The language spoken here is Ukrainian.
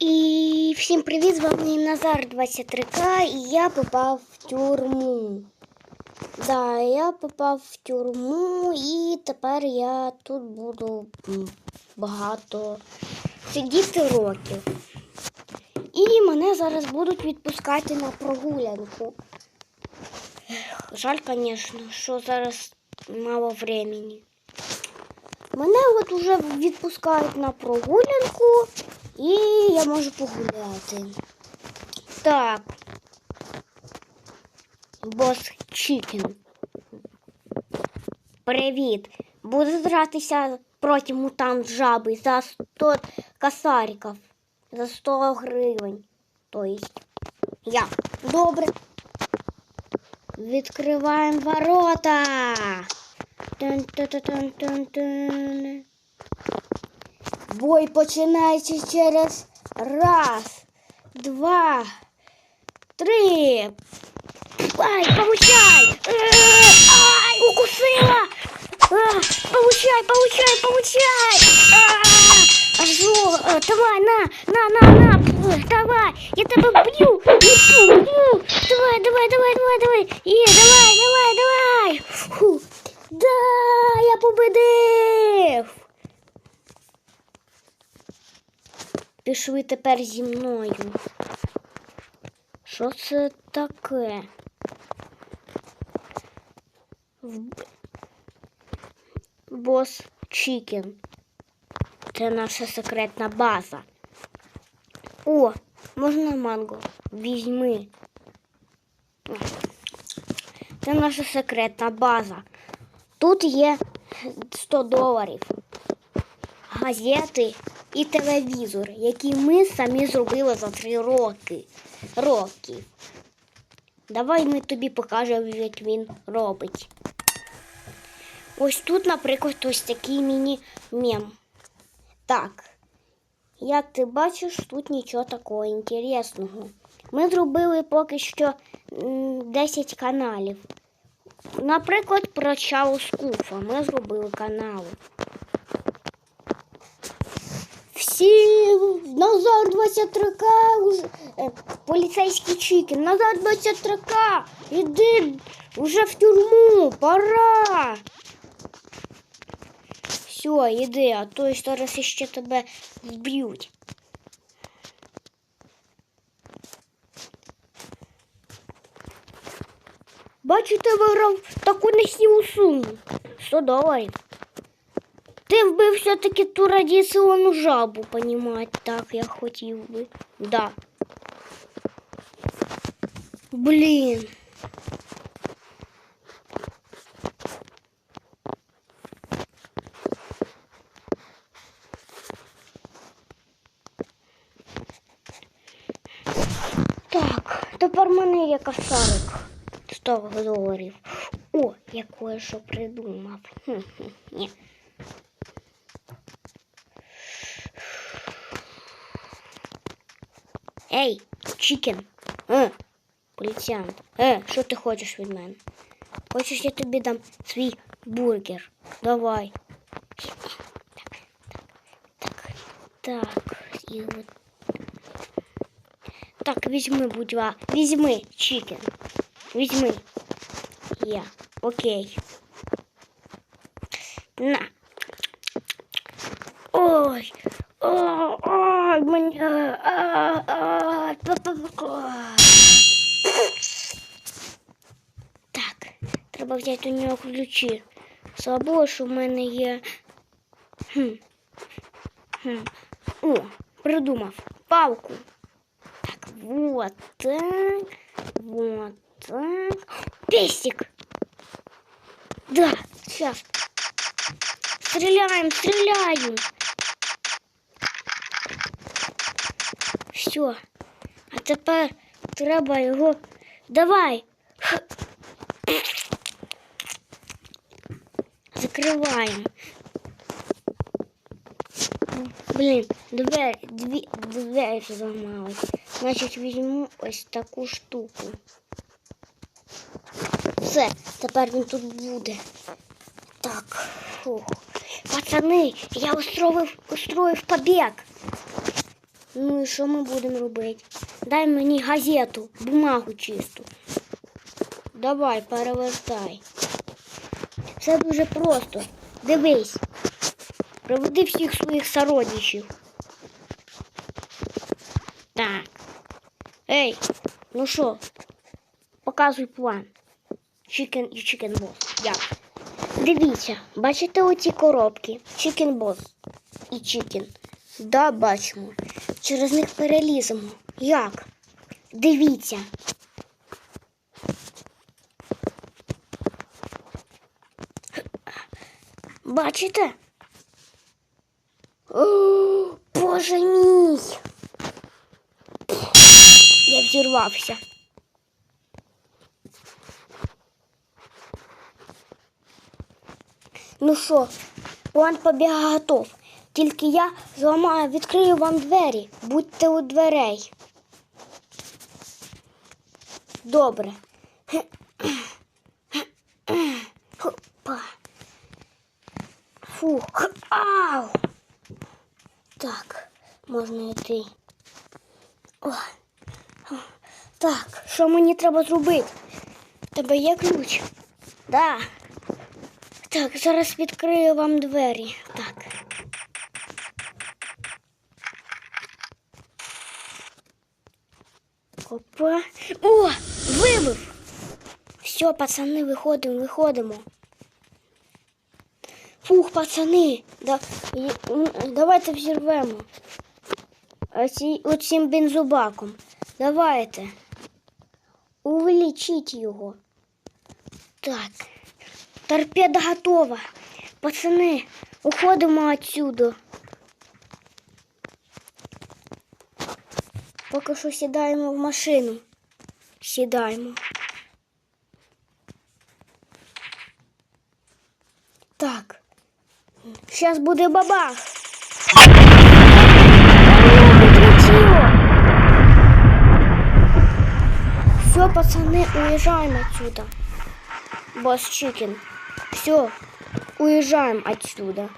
І всім привіт, з вами Назар 23К і я попав в тюрму. Да, я попав в тюрму і тепер я тут буду багато сидіти років. І мене зараз будуть відпускати на прогулянку. Жаль, звісно, що зараз мало времени. Мене от уже відпускають на прогулянку, і я можу погуляти. Так. Бос Чікен. Привіт. Буду дратися проти мутант жаби за 100 косариків. За 100 гривень. То есть я. Добре. Відкриваємо ворота. Тун-тун-тун-тун-тун. Бой починається через раз, два, три. Ай, получай! Ай, укусила! Получай, получай, получай! А, е, давай, на, на, на, на, давай, я тебе б'ю, б'ю, б'ю, давай, давай, давай, давай, давай, є, давай, давай, давай, Фу. Да, я победив. Пішли тепер зі мною. Що це таке? Бос Чікен. Це наша секретна база. О, можна манго? Візьми. Це наша секретна база. Тут є 100 доларів, газети і телевізор, які ми самі зробили за 3 роки. роки. Давай ми тобі покажемо, як він робить. Ось тут, наприклад, ось такий міні-мем. Так, як ти бачиш, тут нічого такого інтересного. Ми зробили поки що 10 каналів. Наприклад, про Чао Скуфа ми зробили канали. Всі Назар 23К, уже, е, поліцейський чікен, Назар 23К, іди вже в тюрму, пора. Все, іди, а то зараз ще тебе вб'ють. Бачу, ти виграв таку несіву суму. 100 доларів. Ти вбив все-таки ту радіаційну жабу, понімати, так я хотів би. Да. Блін. Так, тепер мене є косарик. 100 доларів. О, я кое-що придумав. Хм-хм-хм. Ей, чікен. Е, поліціянт. Е, що ти хочеш від мене? Хочеш, я тобі дам свій бургер. Давай. Так, так, так. І от. Так, візьми, будь ласка. Візьми, чікен. Візьми. Я. Окей. На. Ой. Ой, ой, мені. а, а, а, па-па-па. Так, треба взяти у нього ключі. Слабо, що в мене є. Хм. Хм. О, придумав. Палку. Так, вот так. Вот так. Пестик. Да, сейчас. Стреляем, стреляем. Все. А тепер треба його. Давай. Закриваємо. Блін, двері, дві, двері зламались. Значить, візьму ось таку штуку. Все, тепер він тут буде. Так. Фух. Пацани, я устроїв, устроїв побіг. Ну і що ми будемо робити? Дай мені газету, бумагу чисту. Давай, перевертай. Все дуже просто. Дивись. Приведи всіх своїх сородичів. Так. Ей, ну що? Показуй план. Chicken і Chicken Boss. Як? Дивіться, бачите оці коробки? Chicken Boss і Chicken. Да, бачимо. Через них переліземо. Як? Дивіться. Бачите? О, Боже мій! Я взірвався. Ну що, план побіга готов. Тільки я зламаю, відкрию вам двері. Будьте у дверей. Добре. Хопа. Фух. Ау. Так, можна йти. О. Так, що мені треба зробити? Тебе є ключ? Да. Так, зараз відкрию вам двері. Так. Опа. О! Вибив! Все, пацани, виходимо, виходимо. Фух, пацани, да, давайте взірвемо. Оцим бензобаком. Давайте. Увеличіть його. Так. Торпеда готова. Пацани, уходимо отсюда. Поки що сідаємо в машину. Сідаємо. Так. Зараз буде бабах. Все, пацаны, уезжаем отсюда. Босс Чикен. Все, уезжаем отсюда.